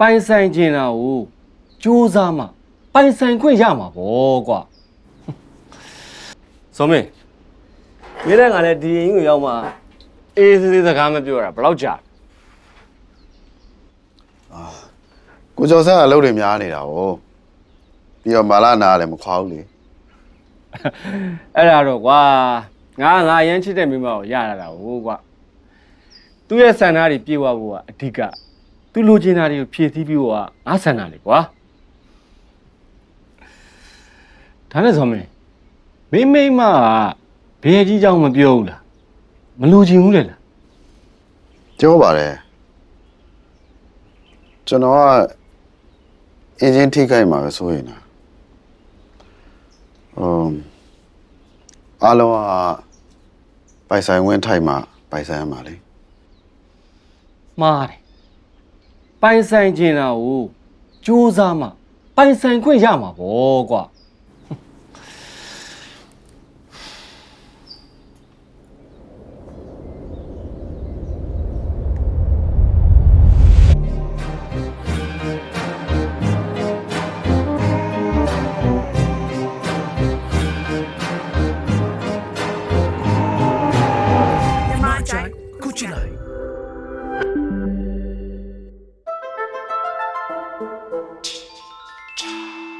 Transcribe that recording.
ပိုင်ဆိုင်ကျင်တာကိုစူးစမ်းမှပိုင်ဆိုင်ခွင့်ရမှာပေါ့ကွာစောမင်းမင်းနဲ့ငါလည်းဒီရင်ကိုရောက်မှအေးသေးသေးစကားမပြောတာဘယ်တော့ကြာလဲကိုကျော်ဆန်းကလှုပ်တွေများနေတာဗောပြီးတော့မာလာနာကလည်းမခွာဘူးလေအဲ့ဒါတော့ကွာငါငါရမ်းချစ်တဲ့မိမကိုရရတာဟုတ်ကွာသူ့ရဲ့ဆန္ဒတွေပြေဝဖို့ကအဓိက သူလိုချင်တာတွေကိုဖြည့်ဆည်းပြီးဖို့ကငါဆန္ဒလေကွာဒါနဲ့ဆိုမင်းမိမိမကဘယ်ကြီးကြောင်မပြောဘူးလားမလိုချင်ဘူးလေလားပြောပါတယ်ကျွန်တော်ကအင်ဂျင်ထိခိုက်မှာပဲဆိုရင်လားအမ်အားလုံးကပိုင်ဆိုင်ဝင်ထိုက်မှာပိုင်ဆိုင်ရမှာလေမှားတယ် ပိုင်ဆိုင်ကျင်တာကိုစူးစမ်းမှပိုင်ဆိုင်ခွင့်ရမှာပေါ့ကွာမြန်မာအကြိုက်ခုချီလိုက်